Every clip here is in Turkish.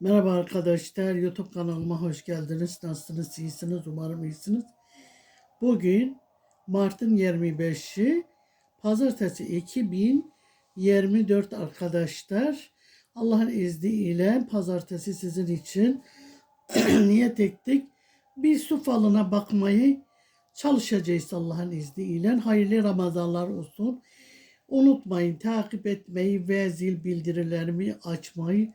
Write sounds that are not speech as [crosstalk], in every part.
Merhaba arkadaşlar, YouTube kanalıma hoş geldiniz. Nasılsınız, iyisiniz? Umarım iyisiniz. Bugün Mart'ın 25'i, Pazartesi 2024 arkadaşlar. Allah'ın izniyle Pazartesi sizin için [clears throat] niyet ettik. Bir su falına bakmayı çalışacağız Allah'ın izniyle. Hayırlı Ramazanlar olsun. Unutmayın takip etmeyi ve zil bildirilerimi açmayı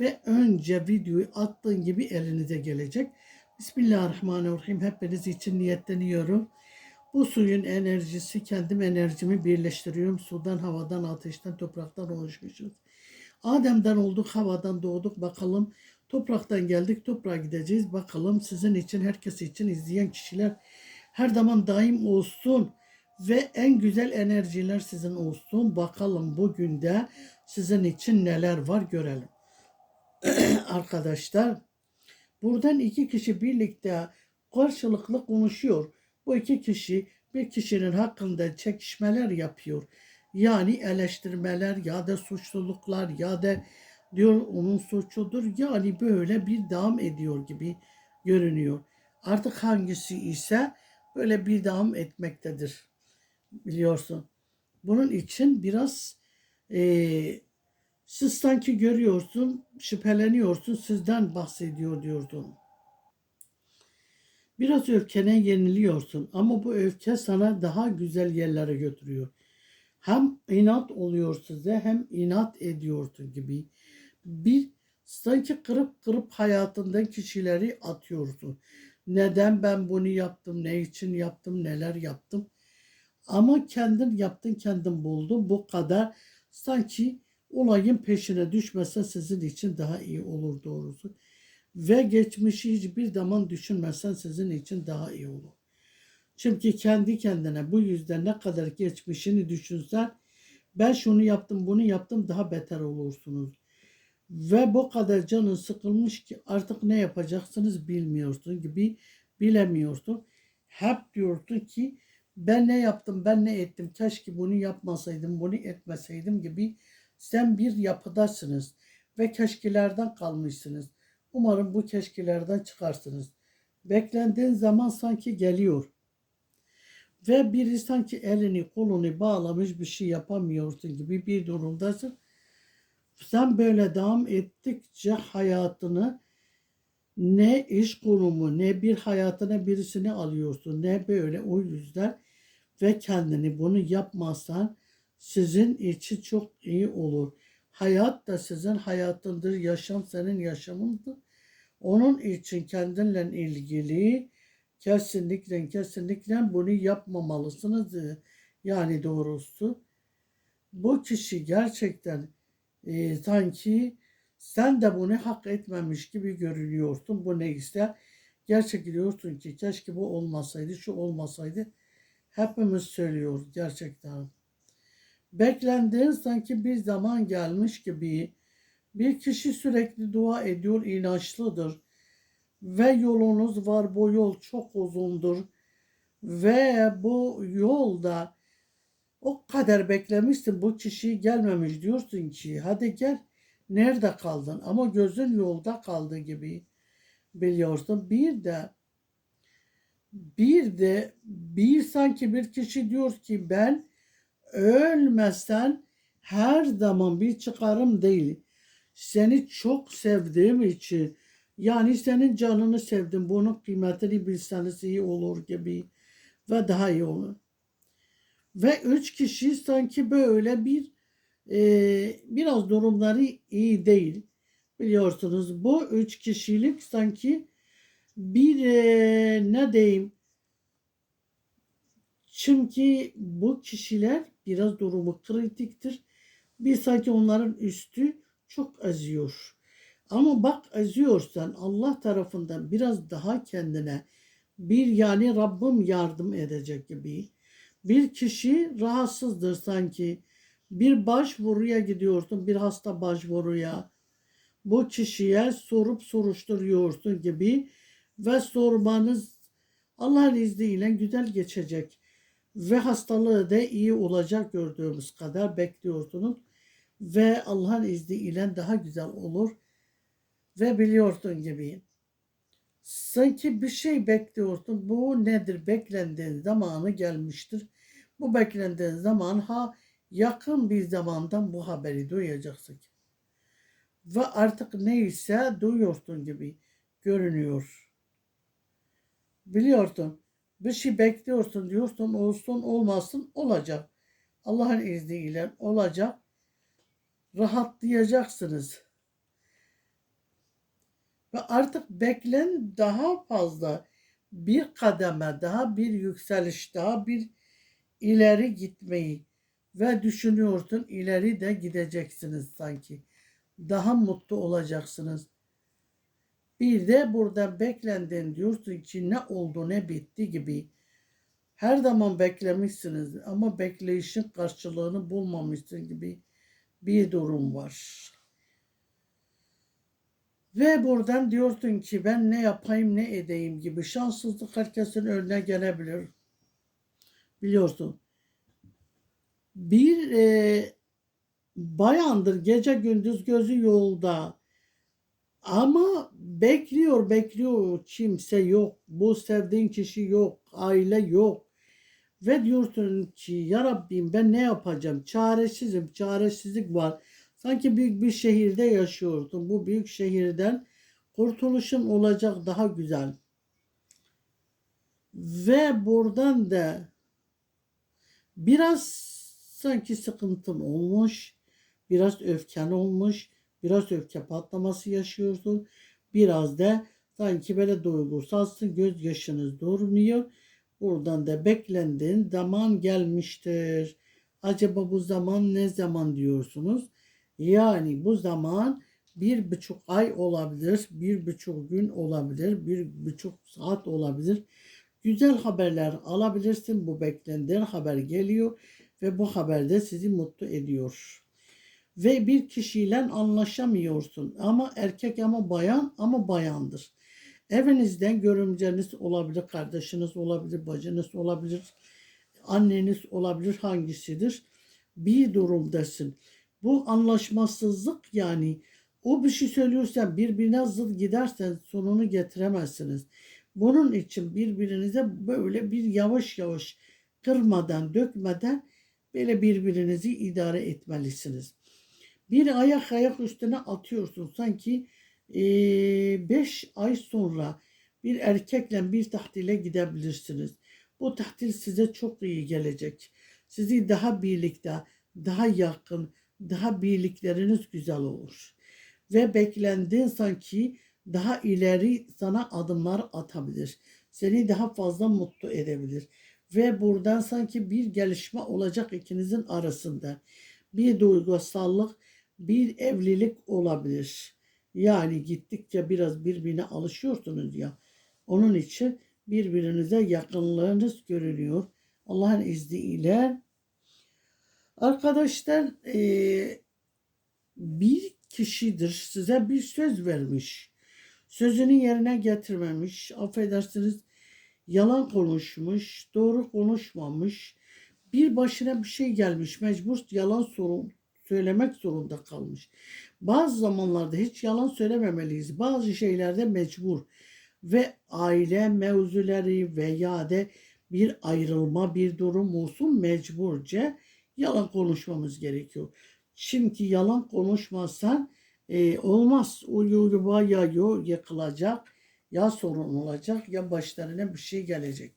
ve önce videoyu attığın gibi elinize gelecek. Bismillahirrahmanirrahim. Hepiniz için niyetleniyorum. Bu suyun enerjisi kendim enerjimi birleştiriyorum. Sudan, havadan, ateşten, topraktan oluşmuşuz. Adem'den olduk, havadan doğduk. Bakalım topraktan geldik, toprağa gideceğiz. Bakalım sizin için, herkes için izleyen kişiler her zaman daim olsun ve en güzel enerjiler sizin olsun. Bakalım bugün de sizin için neler var görelim. [clears throat] Arkadaşlar buradan iki kişi birlikte karşılıklı konuşuyor. Bu iki kişi bir kişinin hakkında çekişmeler yapıyor. Yani eleştirmeler ya da suçluluklar ya da diyor onun suçudur. Yani böyle bir devam ediyor gibi görünüyor. Artık hangisi ise böyle bir devam etmektedir. Biliyorsun. Bunun için biraz eee siz sanki görüyorsun, şüpheleniyorsun, sizden bahsediyor diyordun. Biraz öfkene yeniliyorsun ama bu öfke sana daha güzel yerlere götürüyor. Hem inat oluyor size hem inat ediyorsun gibi. Bir sanki kırıp kırıp hayatından kişileri atıyorsun. Neden ben bunu yaptım, ne için yaptım, neler yaptım. Ama kendin yaptın, kendin buldun. Bu kadar sanki olayın peşine düşmese sizin için daha iyi olur doğrusu. Ve geçmişi hiçbir zaman düşünmesen sizin için daha iyi olur. Çünkü kendi kendine bu yüzden ne kadar geçmişini düşünsen ben şunu yaptım bunu yaptım daha beter olursunuz. Ve bu kadar canın sıkılmış ki artık ne yapacaksınız bilmiyorsun gibi bilemiyorsun. Hep diyorsun ki ben ne yaptım ben ne ettim keşke bunu yapmasaydım bunu etmeseydim gibi sen bir yapıdasınız ve keşkilerden kalmışsınız. Umarım bu keşkilerden çıkarsınız. Beklendiğin zaman sanki geliyor. Ve biri sanki elini kolunu bağlamış bir şey yapamıyorsun gibi bir durumdasın. Sen böyle devam ettikçe hayatını ne iş kurumu ne bir hayatına birisini alıyorsun ne böyle o yüzden ve kendini bunu yapmazsan sizin için çok iyi olur. Hayat da sizin hayatındır, yaşam senin yaşamındır. Onun için kendinle ilgili kesinlikle kesinlikle bunu yapmamalısınız. Yani doğrusu bu kişi gerçekten e, sanki sen de bunu hak etmemiş gibi görünüyorsun. Bu neyse gerçek diyorsun ki keşke bu olmasaydı, şu olmasaydı. Hepimiz söylüyoruz gerçekten beklendiğin sanki bir zaman gelmiş gibi bir kişi sürekli dua ediyor, inançlıdır. Ve yolunuz var, bu yol çok uzundur. Ve bu yolda o kadar beklemişsin bu kişi gelmemiş diyorsun ki hadi gel nerede kaldın ama gözün yolda kaldı gibi biliyorsun. Bir de bir de bir sanki bir kişi diyor ki ben ölmezsen her zaman bir çıkarım değil. Seni çok sevdiğim için yani senin canını sevdim. Bunun kıymetini bilseniz iyi olur gibi ve daha iyi olur. Ve üç kişi sanki böyle bir e, biraz durumları iyi değil. Biliyorsunuz bu üç kişilik sanki bir e, ne diyeyim çünkü bu kişiler biraz durumu kritiktir. Bir sanki onların üstü çok azıyor. Ama bak azıyorsan Allah tarafından biraz daha kendine bir yani Rabbim yardım edecek gibi. Bir kişi rahatsızdır sanki. Bir başvuruya gidiyorsun, bir hasta başvuruya. Bu kişiye sorup soruşturuyorsun gibi ve sormanız Allah'ın izniyle güzel geçecek ve hastalığı da iyi olacak gördüğümüz kadar bekliyorsunuz ve Allah'ın izniyle daha güzel olur. Ve biliyorsun gibi sanki bir şey bekliyorsun. Bu nedir? Beklendiğin zamanı gelmiştir. Bu beklendiğin zaman ha yakın bir zamandan bu haberi duyacaksın. Ve artık neyse duyuyorsun gibi görünüyor. Biliyorsun bir şey bekliyorsun diyorsun olsun olmasın olacak. Allah'ın izniyle olacak. Rahatlayacaksınız. Ve artık beklen daha fazla bir kademe daha bir yükseliş daha bir ileri gitmeyi ve düşünüyorsun ileri de gideceksiniz sanki. Daha mutlu olacaksınız. Bir de burada beklendin diyorsun ki ne oldu ne bitti gibi. Her zaman beklemişsiniz ama bekleyişin karşılığını bulmamışsın gibi bir durum var. Ve buradan diyorsun ki ben ne yapayım ne edeyim gibi şanssızlık herkesin önüne gelebilir. Biliyorsun. Bir e, bayandır gece gündüz gözü yolda ama bekliyor bekliyor kimse yok. Bu sevdiğin kişi yok. Aile yok. Ve diyorsun ki ya Rabbim ben ne yapacağım? Çaresizim. Çaresizlik var. Sanki büyük bir şehirde yaşıyorsun. Bu büyük şehirden kurtuluşun olacak daha güzel. Ve buradan da biraz sanki sıkıntın olmuş. Biraz öfken olmuş. Biraz öfke patlaması yaşıyorsun. Biraz da sanki böyle duygusalsın. Göz yaşınız durmuyor. Buradan da beklendiğin zaman gelmiştir. Acaba bu zaman ne zaman diyorsunuz? Yani bu zaman bir buçuk ay olabilir, bir buçuk gün olabilir, bir buçuk saat olabilir. Güzel haberler alabilirsin. Bu beklendiğin haber geliyor ve bu haber de sizi mutlu ediyor. Ve bir kişiyle anlaşamıyorsun ama erkek ama bayan ama bayandır. Evinizden görümceniz olabilir, kardeşiniz olabilir, bacınız olabilir, anneniz olabilir hangisidir? Bir durumdasın. Bu anlaşmasızlık yani o bir şey söylüyorsan birbirine zıt gidersen sonunu getiremezsiniz. Bunun için birbirinize böyle bir yavaş yavaş kırmadan, dökmeden böyle birbirinizi idare etmelisiniz. Bir ayak ayak üstüne atıyorsun sanki 5 ay sonra bir erkekle bir tahtile gidebilirsiniz. Bu tahtil size çok iyi gelecek. Sizi daha birlikte, daha yakın, daha birlikleriniz güzel olur. Ve beklendiğin sanki daha ileri sana adımlar atabilir. Seni daha fazla mutlu edebilir. Ve buradan sanki bir gelişme olacak ikinizin arasında. Bir duygusallık, bir evlilik olabilir. Yani gittikçe biraz birbirine alışıyorsunuz ya. Onun için birbirinize yakınlığınız görünüyor. Allah'ın izniyle Arkadaşlar eee, bir kişidir size bir söz vermiş. Sözünü yerine getirmemiş. Affedersiniz yalan konuşmuş. Doğru konuşmamış. Bir başına bir şey gelmiş. Mecbur yalan sorun, söylemek zorunda kalmış. Bazı zamanlarda hiç yalan söylememeliyiz. Bazı şeylerde mecbur. Ve aile mevzuları veya de bir ayrılma bir durum olsun mecburca yalan konuşmamız gerekiyor. Şimdi yalan konuşmazsan e, olmaz. O yuva ya yıkılacak ya sorun olacak ya başlarına bir şey gelecek.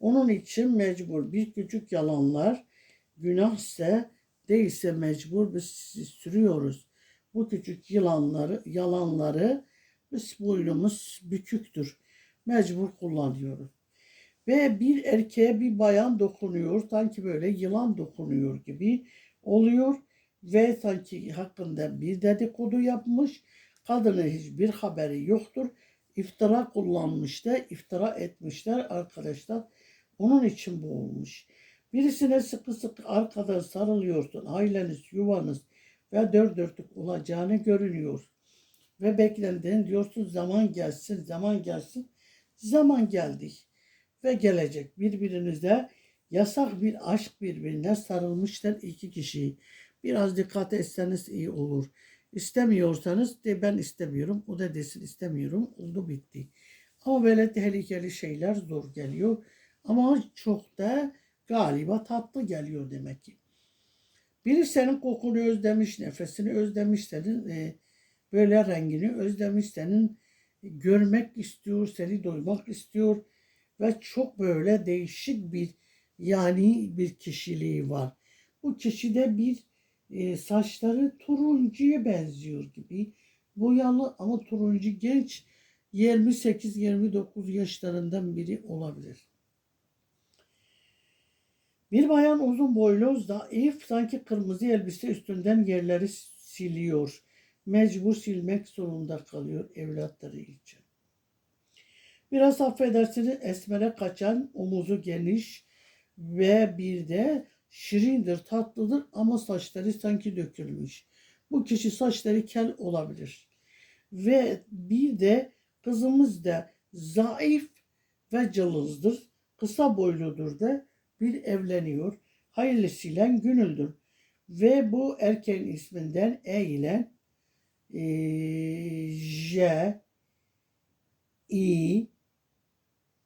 Onun için mecbur bir küçük yalanlar günahse değilse mecbur biz sürüyoruz. Bu küçük yılanları, yalanları biz boynumuz büküktür. Mecbur kullanıyoruz. Ve bir erkeğe bir bayan dokunuyor. Sanki böyle yılan dokunuyor gibi oluyor. Ve sanki hakkında bir dedikodu yapmış. Kadının hiçbir haberi yoktur. İftira kullanmışlar, iftira etmişler arkadaşlar. Onun için bu olmuş. Birisine sıkı sıkı arkadan sarılıyorsun. Aileniz, yuvanız ve dört dörtlük olacağını görünüyor. Ve beklendiğin diyorsun zaman gelsin, zaman gelsin. Zaman geldi ve gelecek. Birbirinize yasak bir aşk birbirine sarılmışlar iki kişi. Biraz dikkat etseniz iyi olur. İstemiyorsanız de ben istemiyorum. O da desin istemiyorum. Oldu bitti. Ama böyle tehlikeli şeyler zor geliyor. Ama çok da galiba tatlı geliyor demek ki. Biri senin kokunu özlemiş, nefesini özlemiş, senin e, böyle rengini özlemiş, senin görmek istiyor, seni duymak istiyor ve çok böyle değişik bir yani bir kişiliği var. Bu kişide bir e, saçları turuncuya benziyor gibi. Boyalı ama turuncu genç 28-29 yaşlarından biri olabilir. Bir bayan uzun boylu zayıf sanki kırmızı elbise üstünden yerleri siliyor. Mecbur silmek zorunda kalıyor evlatları için. Biraz affedersiniz esmere kaçan, omuzu geniş ve bir de şirindir, tatlıdır ama saçları sanki dökülmüş. Bu kişi saçları kel olabilir. Ve bir de kızımız da zayıf ve cılızdır. Kısa boyludur da bir evleniyor. Hayırlısıyla gönüldür. Ve bu erkeğin isminden E ile e, J, I,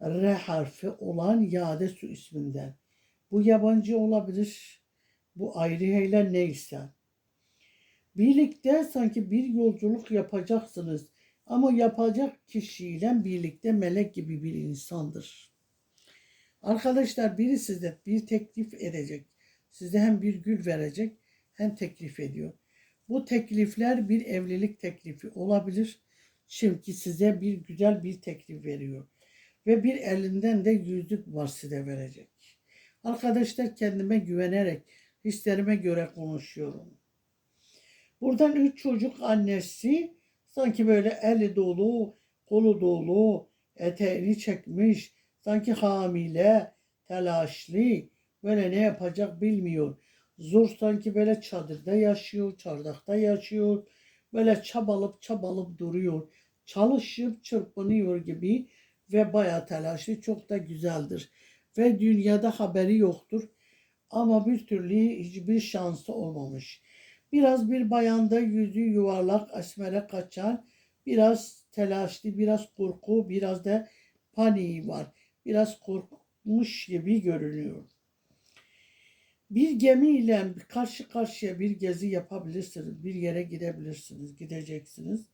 R harfi olan Yade su isminden. Bu yabancı olabilir. Bu ayrı heyler neyse. Birlikte sanki bir yolculuk yapacaksınız. Ama yapacak kişiyle birlikte melek gibi bir insandır. Arkadaşlar biri size bir teklif edecek. Size hem bir gül verecek hem teklif ediyor. Bu teklifler bir evlilik teklifi olabilir. Çünkü size bir güzel bir teklif veriyor. Ve bir elinden de yüzük var size verecek. Arkadaşlar kendime güvenerek hislerime göre konuşuyorum. Buradan üç çocuk annesi sanki böyle eli dolu, kolu dolu, eteğini çekmiş, sanki hamile, telaşlı, böyle ne yapacak bilmiyor. Zor sanki böyle çadırda yaşıyor, çardakta yaşıyor. Böyle çabalıp çabalıp duruyor. Çalışıp çırpınıyor gibi ve bayağı telaşlı çok da güzeldir. Ve dünyada haberi yoktur. Ama bir türlü hiçbir şansı olmamış. Biraz bir bayanda yüzü yuvarlak esmere kaçan, biraz telaşlı, biraz korku, biraz da paniği var. Biraz korkmuş gibi görünüyor. Bir gemiyle karşı karşıya bir gezi yapabilirsiniz. Bir yere gidebilirsiniz, gideceksiniz.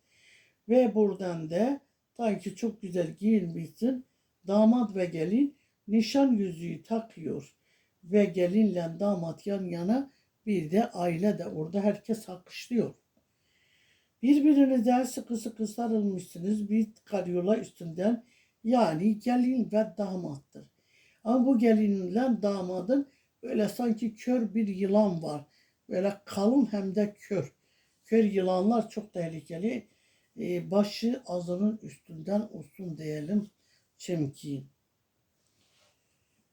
Ve buradan da sanki çok güzel giyinmişsin. Damat ve gelin nişan yüzüğü takıyor. Ve gelinle damat yan yana bir de aile de orada herkes alkışlıyor. Birbirinize sıkı sıkı sarılmışsınız bir karyola üstünden yani gelin ve damattır. Ama bu gelinle damadın böyle sanki kör bir yılan var. Böyle kalın hem de kör. Kör yılanlar çok tehlikeli. Ee, başı ağzının üstünden olsun diyelim çünkü.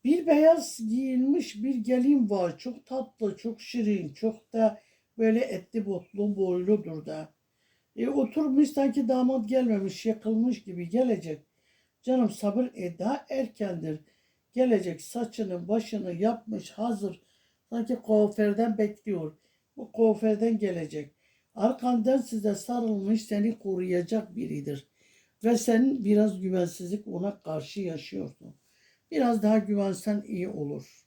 Bir beyaz giyinmiş bir gelin var. Çok tatlı, çok şirin, çok da böyle etli botlu, boyludur da. E, oturmuş sanki damat gelmemiş, yakılmış gibi gelecek. Canım sabır eda erkendir. Gelecek saçını başını yapmış hazır. Sanki kuaförden bekliyor. Bu kuaförden gelecek. Arkandan size sarılmış seni koruyacak biridir. Ve sen biraz güvensizlik ona karşı yaşıyorsun. Biraz daha güvensen iyi olur.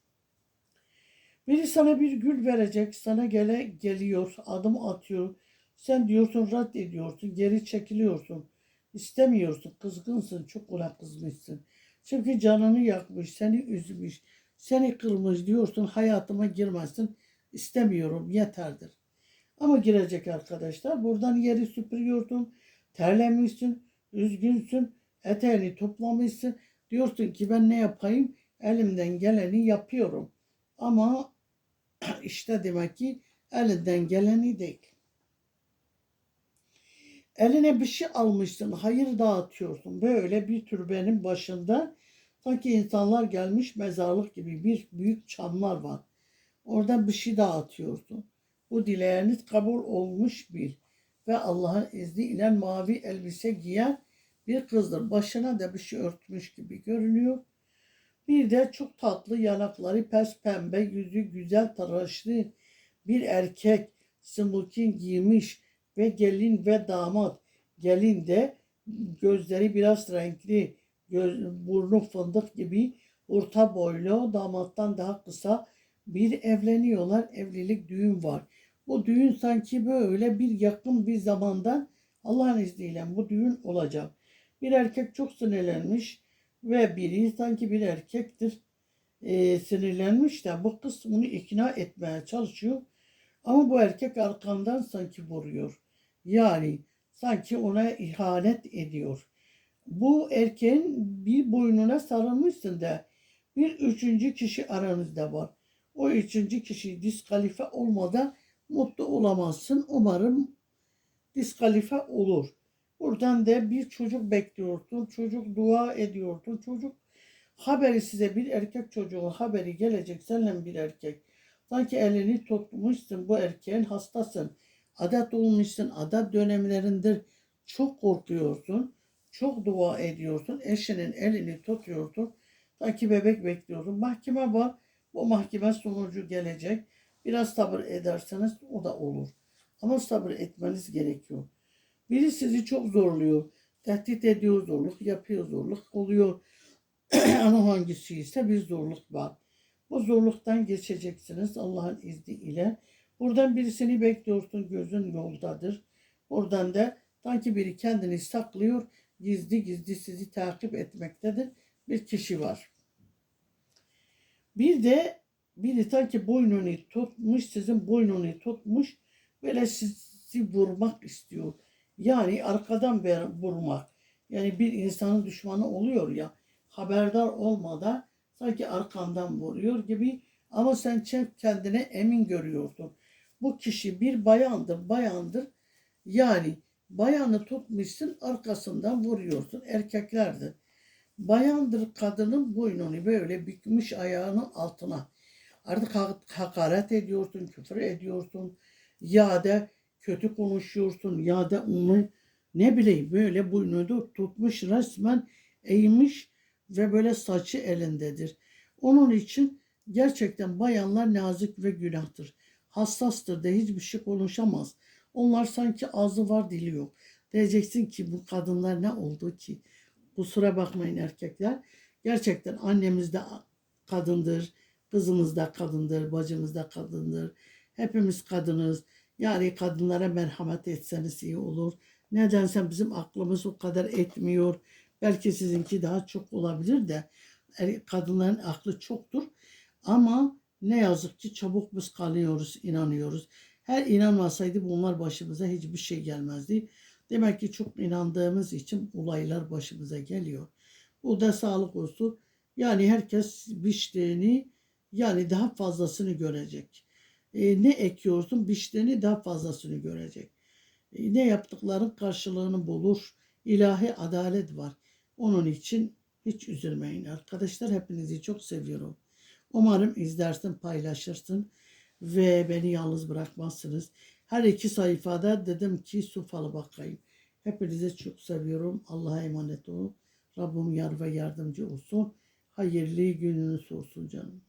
Biri sana bir gül verecek, sana gele geliyor, adım atıyor. Sen diyorsun rad ediyorsun, geri çekiliyorsun. İstemiyorsun, kızgınsın, çok ona kızmışsın. Çünkü canını yakmış, seni üzmüş, seni kırmış diyorsun, hayatıma girmezsin. İstemiyorum, yeterdir. Ama girecek arkadaşlar. Buradan yeri süpürüyorsun, terlemişsin, üzgünsün, eteğini toplamışsın. Diyorsun ki ben ne yapayım? Elimden geleni yapıyorum. Ama [clears throat] işte demek ki elinden geleni değil. Eline bir şey almışsın, hayır dağıtıyorsun. Böyle bir türbenin başında sanki insanlar gelmiş mezarlık gibi bir büyük çamlar var. Orada bir şey dağıtıyorsun. Bu dileğiniz kabul olmuş bir ve Allah'ın izniyle mavi elbise giyen bir kızdır. Başına da bir şey örtmüş gibi görünüyor. Bir de çok tatlı yanakları pes pembe, yüzü güzel tıraşlı bir erkek smokin giymiş, ve gelin ve damat. Gelin de gözleri biraz renkli, göz, burnu fındık gibi orta boylu, damattan daha kısa bir evleniyorlar. Evlilik düğün var. Bu düğün sanki böyle bir yakın bir zamandan Allah'ın izniyle bu düğün olacak. Bir erkek çok sinirlenmiş ve biri sanki bir erkektir e, sinirlenmiş de bu kız onu ikna etmeye çalışıyor. Ama bu erkek arkandan sanki vuruyor. Yani sanki ona ihanet ediyor. Bu erkeğin bir boynuna sarılmışsın da bir üçüncü kişi aranızda var. O üçüncü kişi diskalife olmadan mutlu olamazsın. Umarım diskalife olur. Buradan da bir çocuk bekliyorsun. Çocuk dua ediyorsun. Çocuk haberi size bir erkek çocuğun haberi gelecek. Seninle bir erkek. Sanki elini tutmuşsun bu erkeğin hastasın. Adet olmuşsun. Adet dönemlerindir. Çok korkuyorsun. Çok dua ediyorsun. Eşinin elini tutuyorsun. Sanki bebek bekliyorsun. Mahkeme var. Bu mahkeme sonucu gelecek. Biraz sabır ederseniz o da olur. Ama sabır etmeniz gerekiyor. Biri sizi çok zorluyor. Tehdit ediyor, zorluk yapıyor, zorluk oluyor. [clears throat] Ama hangisi ise bir zorluk var. Bu zorluktan geçeceksiniz Allah'ın izniyle. Buradan birisini bekliyorsun, gözün yoldadır. Oradan da sanki biri kendini saklıyor, gizli gizli sizi takip etmektedir. Bir kişi var. Bir de biri sanki boynunu tutmuş, sizin boynunu tutmuş, böyle sizi vurmak istiyor. Yani arkadan bir vurmak. Yani bir insanın düşmanı oluyor ya, haberdar olmadan sanki arkandan vuruyor gibi ama sen kendine emin görüyorsun. Bu kişi bir bayandır, bayandır. Yani bayanı tutmuşsun arkasından vuruyorsun. Erkeklerdir. Bayandır kadının boynunu böyle bükmüş ayağının altına. Artık ha- hakaret ediyorsun, küfür ediyorsun. Ya da kötü konuşuyorsun ya da onu ne bileyim böyle boynunu tutmuş resmen eğmiş ve böyle saçı elindedir. Onun için gerçekten bayanlar nazik ve günahtır. Hassastır da hiçbir şey konuşamaz. Onlar sanki ağzı var dili yok. Diyeceksin ki bu kadınlar ne oldu ki? Kusura bakmayın erkekler. Gerçekten annemiz de kadındır, kızımız da kadındır, bacımız da kadındır. Hepimiz kadınız. Yani kadınlara merhamet etseniz iyi olur. Nedense bizim aklımız o kadar etmiyor. Belki sizinki daha çok olabilir de er- kadınların aklı çoktur. Ama ne yazık ki çabuk biz kalıyoruz, inanıyoruz. Her inanmasaydı bunlar başımıza hiçbir şey gelmezdi. Demek ki çok inandığımız için olaylar başımıza geliyor. Bu da sağlık olsun. Yani herkes biçtiğini yani daha fazlasını görecek. E, ne ekiyorsun biçtiğini daha fazlasını görecek. E, ne yaptıkların karşılığını bulur. İlahi adalet var. Onun için hiç üzülmeyin arkadaşlar. Hepinizi çok seviyorum. Umarım izlersin, paylaşırsın ve beni yalnız bırakmazsınız. Her iki sayfada dedim ki su falı bakayım. Hepinizi çok seviyorum. Allah'a emanet olun. Rabbim yar ve yardımcı olsun. Hayırlı gününüz olsun canım.